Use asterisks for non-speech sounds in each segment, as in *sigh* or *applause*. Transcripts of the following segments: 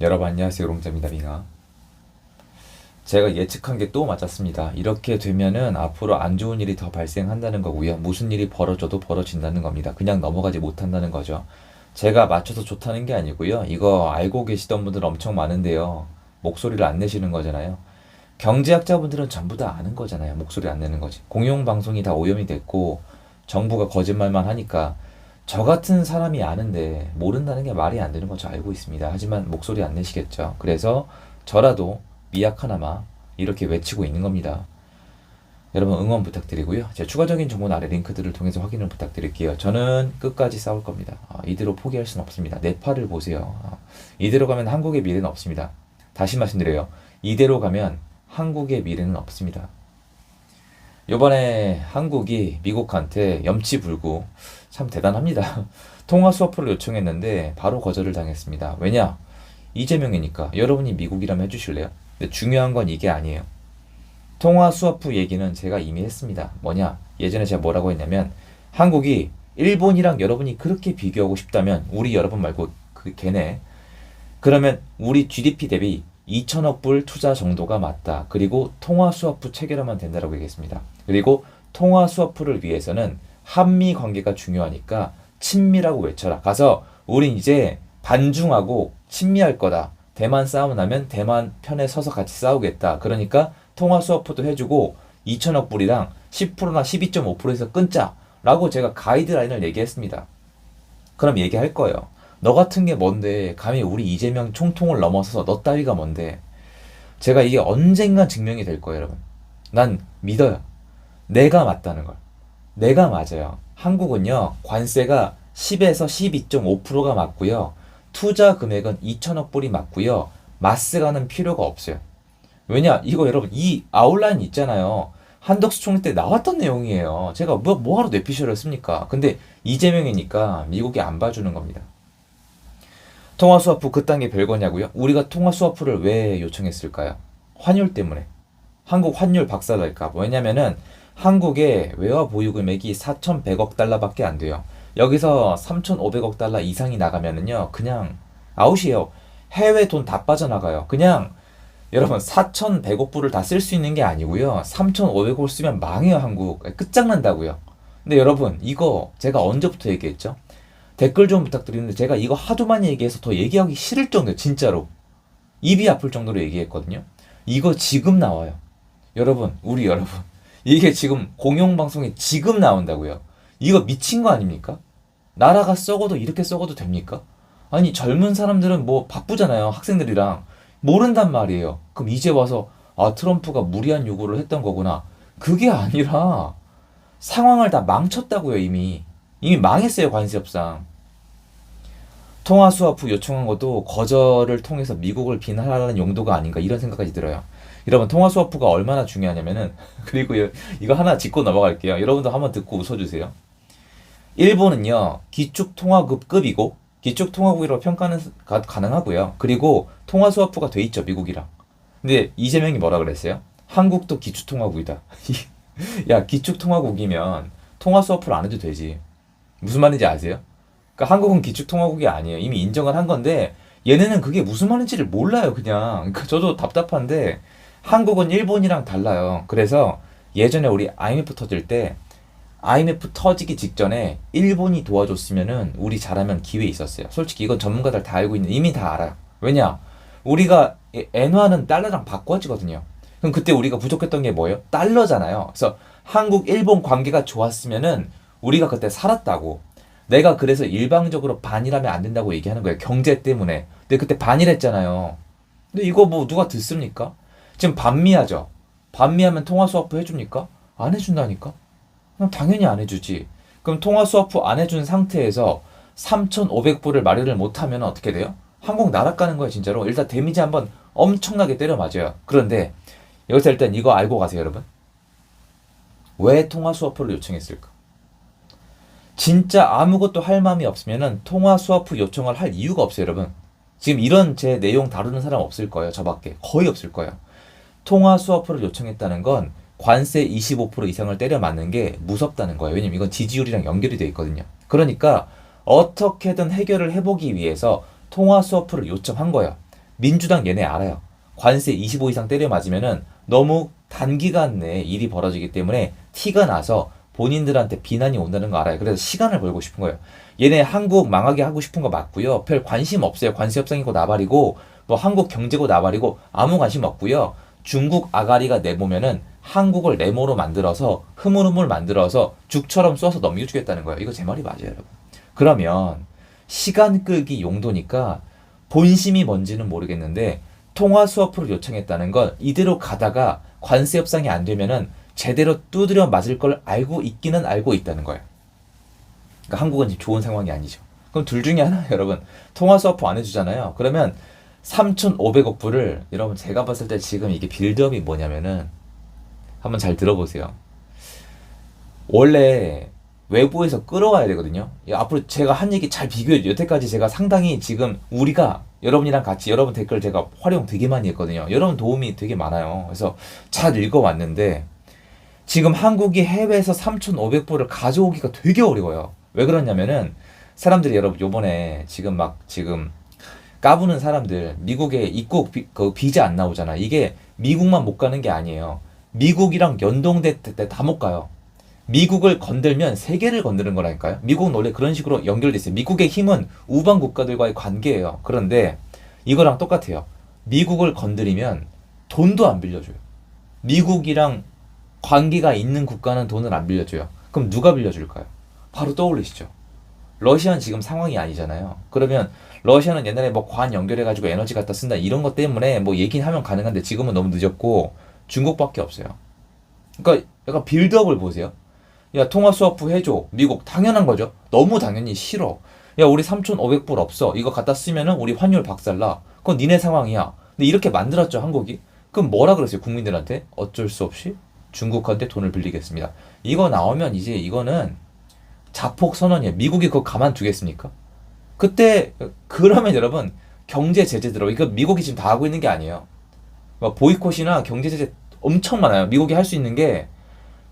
여러분 안녕하세요. 롱자입니다 밍아 제가 예측한 게 또 맞았습니다. 이렇게 되면은 앞으로 안 좋은 일이 더 발생한다는 거고요. 무슨 일이 벌어져도 벌어진다는 겁니다. 그냥 넘어가지 못한다는 거죠. 제가 맞춰서 좋다는 게 아니고요. 이거 알고 계시던 분들 엄청 많은데요. 목소리를 안 내시는 거잖아요. 경제학자분들은 전부 다 아는 거잖아요. 목소리 안 내는 거지. 공영방송이 다 오염이 됐고 정부가 거짓말만 하니까 저 같은 사람이 아는데 모른다는 게 말이 안 되는 거저 알고 있습니다. 하지만 목소리 안 내시겠죠. 그래서 저라도 미약하나마 이렇게 외치고 있는 겁니다. 여러분 응원 부탁드리고요. 제 추가적인 정보는 아래 링크들을 통해서 확인을 부탁드릴게요. 저는 끝까지 싸울 겁니다. 아, 이대로 포기할 수는 없습니다. 네팔을 보세요. 아, 이대로 가면 한국의 미래는 없습니다. 다시 말씀드려요. 이대로 가면 한국의 미래는 없습니다. 이번에 한국이 미국한테 염치불구 참 대단합니다. *laughs* 통화 수화풀을 요청했는데 바로 거절을 당했습니다. 왜냐? 이재명이니까 여러분이 미국이라면 해주실래요? 근데 중요한 건 이게 아니에요. 통화 수화풀 얘기는 제가 이미 했습니다. 뭐냐? 예전에 제가 뭐라고 했냐면 한국이 일본이랑 여러분이 그렇게 비교하고 싶다면 우리 여러분 말고 그 걔네 그러면 우리 GDP 대비 2천억 불 투자 정도가 맞다. 그리고 통화 수화풀 체결하면 된다라고 얘기했습니다. 그리고 통화 수화풀을 위해서는 한미 관계가 중요하니까 친미라고 외쳐라. 가서 우린 이제 반중하고 친미할 거다. 대만 싸움 나면 대만 편에 서서 같이 싸우겠다. 그러니까 통화 수화풀도 해주고 2천억 불이랑 10%나 12.5%에서 끊자. 라고 제가 가이드라인을 얘기했습니다. 그럼 얘기할 거예요. 너 같은 게 뭔데 감히 우리 이재명 총통을 넘어서서 너 따위가 뭔데 제가 이게 언젠간 증명이 될 거예요 여러분 난 믿어요 내가 맞다는 걸. 내가 맞아요. 한국은요 관세가 10에서 12.5%가 맞고요. 투자 금액은 2천억 불이 맞고요. 마스가는 필요가 없어요. 왜냐 이거 여러분 이 아웃라인 있잖아요. 한덕수 총리 때 나왔던 내용이에요. 제가 뭐, 뭐하러 뇌피셜을 씁니까? 근데 이재명이니까 미국이 안 봐주는 겁니다. 통화 수화프 그딴 게 별거냐고요? 우리가 통화 수화프를 왜 요청했을까요? 환율 때문에. 한국 환율 박살날까 봐. 왜냐면은 한국의 외화 보유 금액이 4,100억 달러밖에 안 돼요. 여기서 3,500억 달러 이상이 나가면은요, 그냥 아웃이에요. 해외 돈 다 빠져나가요. 그냥 여러분 4,100억 불을 다 쓸 수 있는 게 아니고요. 3,500억을 쓰면 망해요, 한국. 끝장난다고요. 근데 여러분, 이거 제가 언제부터 얘기했죠? 댓글 좀 부탁드리는데 제가 이거 하도 많이 얘기해서 더 얘기하기 싫을 정도예요. 진짜로. 입이 아플 정도로 얘기했거든요. 이거 지금 나와요. 여러분, 우리 여러분. 이게 지금 공영방송에 지금 나온다고요. 이거 미친 거 아닙니까? 나라가 썩어도 이렇게 썩어도 됩니까? 아니, 젊은 사람들은 뭐 바쁘잖아요. 학생들이랑. 모른단 말이에요. 그럼 이제 와서, 아, 트럼프가 무리한 요구를 했던 거구나. 그게 아니라 상황을 다 망쳤다고요, 이미. 이미 망했어요, 관세 협상. 통화 수화프 요청한 것도 거절을 통해서 미국을 비난하라는 용도가 아닌가 이런 생각까지 들어요. 여러분 통화 수화프가 얼마나 중요하냐면은 *laughs* 그리고 여- 이거 하나 짚고 넘어갈게요. 여러분도 한번 듣고 웃어주세요. 일본은요 기축 통화급급이고 기축 통화국이라고 평가는 가, 가능하고요. 그리고 통화 수화프가 돼 있죠 미국이랑. 근데 이재명이 뭐라 그랬어요? 한국도 기축 통화국이다. *laughs* 야 기축 통화국이면 통화 수화프를 안 해도 되지. 무슨 말인지 아세요? 그러니까 한국은 기축 통화국이 아니에요. 이미 인정을 한 건데 얘네는 그게 무슨 말인지를 몰라요. 그냥 그러니까 저도 답답한데 한국은 일본이랑 달라요. 그래서 예전에 우리 IMF 터질 때 IMF 터지기 직전에 일본이 도와줬으면은 우리 잘하면 기회 있었어요. 솔직히 이건 전문가들 다 알고 있는 이미 다 알아요. 왜냐? 우리가 이 엔화는 달러랑 바꿔지거든요. 그럼 그때 우리가 부족했던 게 뭐예요? 달러잖아요. 그래서 한국 일본 관계가 좋았으면은 우리가 그때 살았다고. 내가 그래서 일방적으로 반일하면 안 된다고 얘기하는 거예요. 경제 때문에. 근데 그때 반일했잖아요. 근데 이거 뭐 누가 듣습니까? 지금 반미하죠. 반미하면 통화 수화프 해줍니까? 안 해준다니까? 그럼 당연히 안 해주지. 그럼 통화 수화프 안 해준 상태에서 3,500불을 마련을 못하면 어떻게 돼요? 한국 날아가는 거예요, 진짜로. 일단 데미지 한번 엄청나게 때려 맞아요. 그런데 여기서 일단 이거 알고 가세요, 여러분. 왜 통화 수화프를 요청했을까? 진짜 아무것도 할 마음이 없으면은 통화 스와프 요청을 할 이유가 없어요, 여러분. 지금 이런 제 내용 다루는 사람 없을 거예요, 저밖에. 거의 없을 거예요. 통화 스와프를 요청했다는 건 관세 25% 이상을 때려 맞는 게 무섭다는 거예요. 왜냐면 이건 지지율이랑 연결이 돼 있거든요. 그러니까 어떻게든 해결을 해보기 위해서 통화 스와프를 요청한 거예요. 민주당 얘네 알아요. 관세 25 이상 때려 맞으면은 너무 단기간 내에 일이 벌어지기 때문에 티가 나서 본인들한테 비난이 온다는 거 알아요. 그래서 시간을 벌고 싶은 거예요. 얘네 한국 망하게 하고 싶은 거 맞고요. 별 관심 없어요. 관세 협상이고 나발이고 뭐 한국 경제고 나발이고 아무 관심 없고요. 중국 아가리가 내보면은 한국을 네모로 만들어서 흐물흐물 만들어서 죽처럼 쏘아서 넘겨주겠다는 거예요. 이거 제 말이 맞아요, 여러분. 그러면 시간 끌기 용도니까 본심이 뭔지는 모르겠는데 통화 수업을 요청했다는 건 이대로 가다가 관세 협상이 안 되면은 제대로 두드려 맞을 걸 알고 있기는 알고 있다는 거예요. 그러니까 한국은 지금 좋은 상황이 아니죠. 그럼 둘 중에 하나 여러분 통화 수업 안 해주잖아요. 그러면 3,500억 불을 여러분 제가 봤을 때 지금 이게 빌드업이 뭐냐면은 한번 잘 들어보세요. 원래 외부에서 끌어와야 되거든요. 야, 앞으로 제가 한 얘기 잘 비교해. 여태까지 제가 상당히 지금 우리가 여러분이랑 같이 여러분 댓글 제가 활용 되게 많이 했거든요. 여러분 도움이 되게 많아요. 그래서 잘 읽어왔는데 지금 한국이 해외에서 3,500불을 가져오기가 되게 어려워요. 왜 그러냐면은 사람들이 여러분 요번에 지금 막 지금 까부는 사람들 미국에 입국 비, 그 비자 안 나오잖아. 이게 미국만 못 가는 게 아니에요. 미국이랑 연동될 때다 못 가요. 미국을 건들면 세계를 건드는 거라니까요. 미국은 원래 그런 식으로 연결돼 있어요. 미국의 힘은 우방 국가들과의 관계예요. 그런데 이거랑 똑같아요. 미국을 건드리면 돈도 안 빌려줘요. 미국이랑 관계가 있는 국가는 돈을 안 빌려줘요. 그럼 누가 빌려줄까요? 바로 떠올리시죠. 러시아는 지금 상황이 아니잖아요. 그러면 러시아는 옛날에 뭐 관 연결해가지고 에너지 갖다 쓴다 이런 것 때문에 뭐 얘기는 하면 가능한데 지금은 너무 늦었고 중국밖에 없어요. 그러니까 약간 빌드업을 보세요. 야 통화 수화프 해줘 미국 당연한 거죠. 너무 당연히 싫어. 야 우리 3,500불 없어. 이거 갖다 쓰면은 우리 환율 박살나. 그건 니네 상황이야. 근데 이렇게 만들었죠 한국이. 그럼 뭐라 그랬어요 국민들한테? 어쩔 수 없이 중국한테 돈을 빌리겠습니다. 이거 나오면 이제 이거는 자폭 선언이에요. 미국이 그거 가만두겠습니까? 그때 그러면 여러분 경제 제재 들어. 이거 미국이 지금 다 하고 있는 게 아니에요. 뭐 보이콧이나 경제 제재 엄청 많아요. 미국이 할 수 있는 게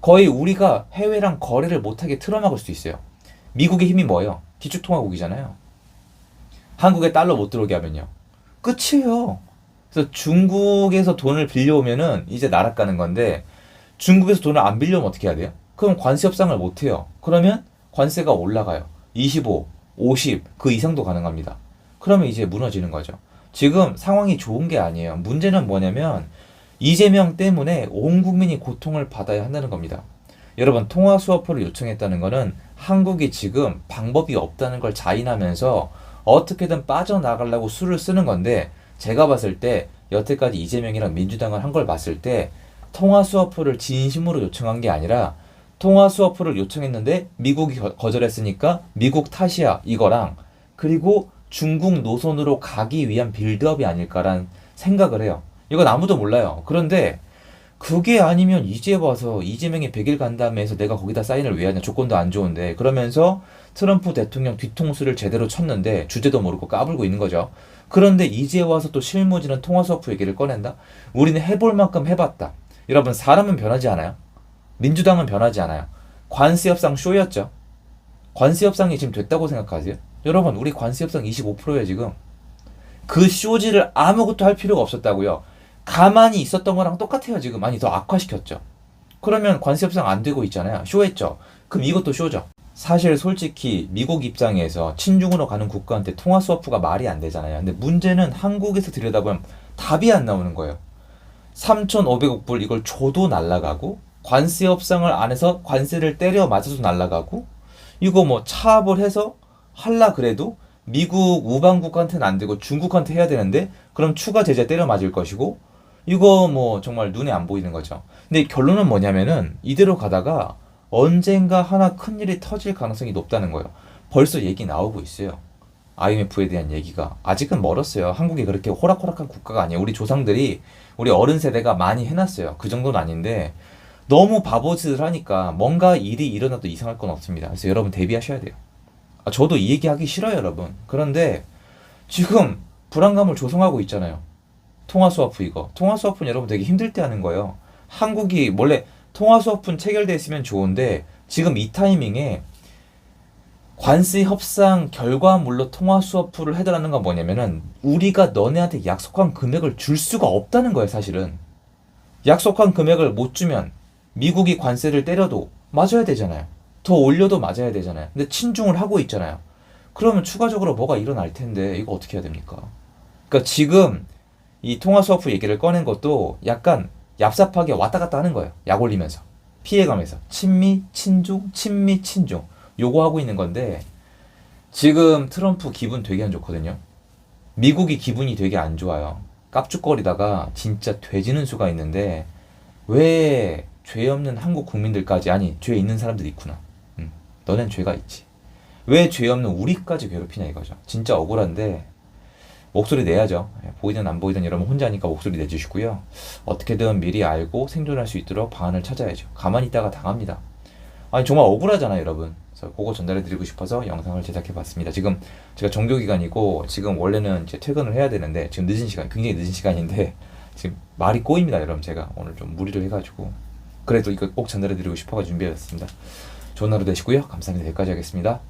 거의 우리가 해외랑 거래를 못하게 틀어막을 수 있어요. 미국의 힘이 뭐예요? 기축통화국이잖아요. 한국에 달러 못 들어오게 하면요. 끝이에요. 그래서 중국에서 돈을 빌려오면은 이제 나락 가는 건데 중국에서 돈을 안 빌려오면 어떻게 해야 돼요? 그럼 관세 협상을 못 해요. 그러면 관세가 올라가요. 25, 50, 그 이상도 가능합니다. 그러면 이제 무너지는 거죠. 지금 상황이 좋은 게 아니에요. 문제는 뭐냐면 이재명 때문에 온 국민이 고통을 받아야 한다는 겁니다. 여러분 통화 수화표를 요청했다는 것은 한국이 지금 방법이 없다는 걸 자인하면서 어떻게든 빠져나가려고 수를 쓰는 건데 제가 봤을 때 여태까지 이재명이랑 민주당을 한 걸 봤을 때 통화 수화표를 진심으로 요청한 게 아니라 통화 수화표를 요청했는데 미국이 거- 거절했으니까 미국 탓이야 이거랑 그리고 중국 노선으로 가기 위한 빌드업이 아닐까라는 생각을 해요. 이건 아무도 몰라요. 그런데 그게 아니면 이제 와서 이재명이 100일 간다음에 해서 내가 거기다 사인을 왜 하냐 조건도 안 좋은데 그러면서 트럼프 대통령 뒤통수를 제대로 쳤는데 주제도 모르고 까불고 있는 거죠. 그런데 이제 와서 또 실무지는 통화 수업 얘기를 꺼낸다? 우리는 해볼 만큼 해봤다. 여러분 사람은 변하지 않아요. 민주당은 변하지 않아요. 관세 협상 쇼였죠. 관세 협상이 지금 됐다고 생각하세요? 여러분 우리 관세 협상 25%예요 지금. 그 쇼지를 아무것도 할 필요가 없었다고요. 가만히 있었던 거랑 똑같아요 지금. 아니 더 악화시켰죠. 그러면 관세 협상 안 되고 있잖아요. 쇼했죠. 그럼 이것도 쇼죠. 사실 솔직히 미국 입장에서 친중으로 가는 국가한테 통화 스와프가 말이 안 되잖아요. 근데 문제는 한국에서 들여다보면 답이 안 나오는 거예요. 3,500억 불 이걸 줘도 날라가고 관세 협상을 안 해서 관세를 때려 맞아서 날라가고 이거 뭐 차압을 해서 할라 그래도 미국 우방국한테는 안 되고 중국한테 해야 되는데 그럼 추가 제재 때려 맞을 것이고 이거 뭐 정말 눈에 안 보이는 거죠. 근데 결론은 뭐냐면은 이대로 가다가 언젠가 하나 큰 일이 터질 가능성이 높다는 거예요. 벌써 얘기 나오고 있어요. IMF에 대한 얘기가 아직은 멀었어요. 한국이 그렇게 호락호락한 국가가 아니에요. 우리 조상들이 우리 어른 세대가 많이 해놨어요. 그 정도는 아닌데 너무 바보짓을 하니까 뭔가 일이 일어나도 이상할 건 없습니다. 그래서 여러분 대비하셔야 돼요. 아, 저도 이 얘기 하기 싫어요, 여러분. 그런데 지금 불안감을 조성하고 있잖아요. 통화 수화프 이거. 통화 수화프는 여러분 되게 힘들 때 하는 거예요. 한국이 원래 통화 수화프는 체결돼 있으면 좋은데 지금 이 타이밍에 관세 협상 결과물로 통화 스와프를 해달라는 건 뭐냐면은 우리가 너네한테 약속한 금액을 줄 수가 없다는 거예요, 사실은. 약속한 금액을 못 주면 미국이 관세를 때려도 맞아야 되잖아요. 더 올려도 맞아야 되잖아요. 근데 친중을 하고 있잖아요. 그러면 추가적으로 뭐가 일어날 텐데 이거 어떻게 해야 됩니까? 그러니까 지금 이 통화 스와프 얘기를 꺼낸 것도 약간 얍삽하게 왔다 갔다 하는 거예요. 약 올리면서. 피해가면서. 친미, 친중, 친미, 친중. 요거 하고 있는 건데 지금 트럼프 기분 되게 안 좋거든요. 미국이 기분이 되게 안 좋아요. 깝죽거리다가 진짜 돼지는 수가 있는데 왜 죄 없는 한국 국민들까지 아니 죄 있는 사람들이 있구나. 음, 너넨 죄가 있지. 왜 죄 없는 우리까지 괴롭히냐 이거죠. 진짜 억울한데 목소리 내야죠. 예, 보이든 안 보이든 여러분 혼자니까 목소리 내주시고요. 어떻게든 미리 알고 생존할 수 있도록 방안을 찾아야죠. 가만히 있다가 당합니다. 아니 정말 억울하잖아요, 여러분. 그래서 그거 전달해 드리고 싶어서 영상을 제작해 봤습니다. 지금 제가 종교 기간이고 지금 원래는 이제 퇴근을 해야 되는데 지금 늦은 시간, 굉장히 늦은 시간인데 지금 말이 꼬입니다, 여러분. 제가 오늘 좀 무리를 해가지고 그래도 이거 꼭 전달해 드리고 싶어서 준비해봤습니다. 좋은 하루 되시고요. 감사합니다. 여기까지 하겠습니다.